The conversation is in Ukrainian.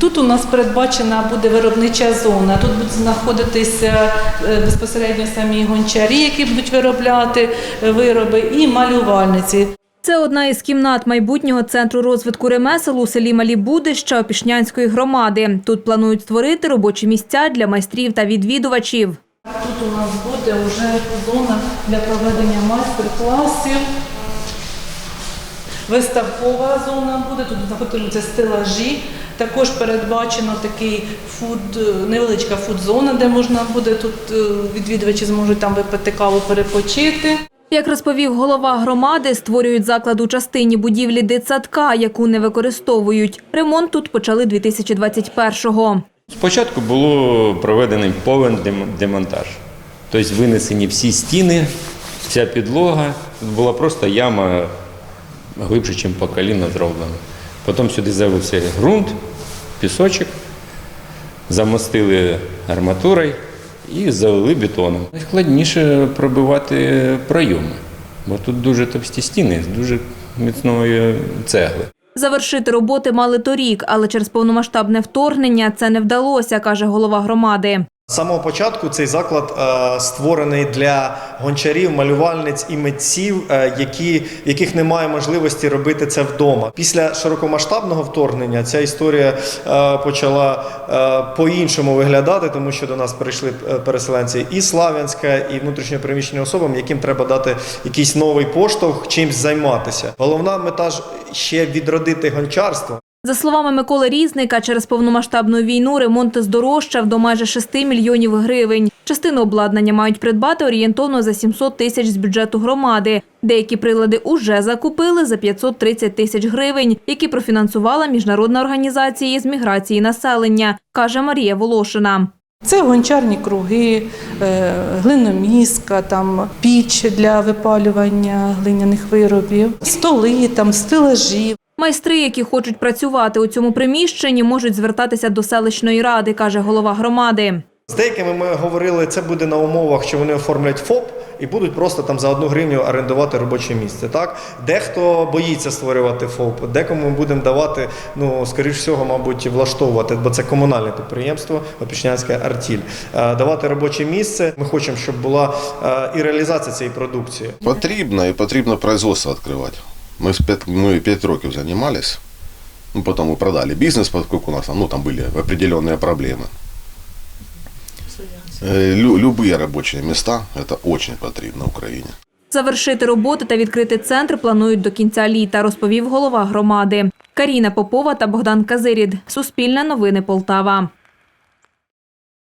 Тут у нас передбачена буде виробнича зона. Тут будуть знаходитися е, безпосередньо самі гончарі, які будуть виробляти е, вироби, і малювальниці. Це одна із кімнат майбутнього центру розвитку ремесел у селі Малі Будища Опішнянської громади. Тут планують створити робочі місця для майстрів та відвідувачів. Тут у нас буде вже зона для проведення майстер-класів. Виставкова зона буде, тут знаходитимуться стелажі. Також передбачено такий фуд, невеличка фуд-зона, де можна буде тут е, відвідувачі зможуть там випити каву, перепочити. Як розповів голова громади, створюють заклад у частині будівлі дитсадка, яку не використовують. Ремонт тут почали 2021-го. Спочатку було проведений повен дем- демонтаж. Тобто винесені всі стіни, вся підлога. Тут була просто яма глибше, ніж по коліна зроблена. Потім сюди залився ґрунт, пісочок, замостили арматурою і залили бетоном. Найскладніше пробивати пройоми, бо тут дуже товсті стіни з дуже міцної цегли. Завершити роботи мали торік, але через повномасштабне вторгнення це не вдалося, каже голова громади. З самого початку цей заклад е, створений для гончарів, малювальниць і митців, е, які, яких немає можливості робити це вдома. Після широкомасштабного вторгнення ця історія е, почала по-іншому виглядати, тому що до нас прийшли переселенці і Славянська, і внутрішньопереміщені особам, яким треба дати якийсь новий поштовх, чимсь займатися. Головна мета ж ще відродити гончарство. За словами Миколи Різника, через повномасштабну війну ремонт здорожчав до майже 6 мільйонів гривень. Частину обладнання мають придбати орієнтовно за 700 тисяч з бюджету громади. Деякі прилади уже закупили за 530 тисяч гривень, які профінансувала міжнародна організація з міграції населення, каже Марія Волошина. Це гончарні круги, е, глиноміска, там піч для випалювання глиняних виробів, столи, там стелажі. Майстри, які хочуть працювати у цьому приміщенні, можуть звертатися до селищної ради, каже голова громади. З деякими ми говорили, це буде на умовах, що вони оформлять ФОП і будуть просто там за одну гривню орендувати робоче місце. Так дехто боїться створювати ФОП, декому ми будемо давати, ну скоріш всього, мабуть, влаштовувати, бо це комунальне підприємство Опішнянська Артіль. Е, Давати робоче місце. Ми хочемо, щоб була е, і реалізація цієї продукції. Потрібно і потрібно производство відкривати. Ми, з п'ять, ми 5 років займалися, ну, потім ми продали бізнес, поскольку у нас там, ну, там були определенные проблеми. Э, Лю, любые рабочие места – это очень потрібно Україні. Завершити роботи та відкрити центр планують до кінця літа, розповів голова громади. Каріна Попова та Богдан Казирід. Суспільне новини Полтава.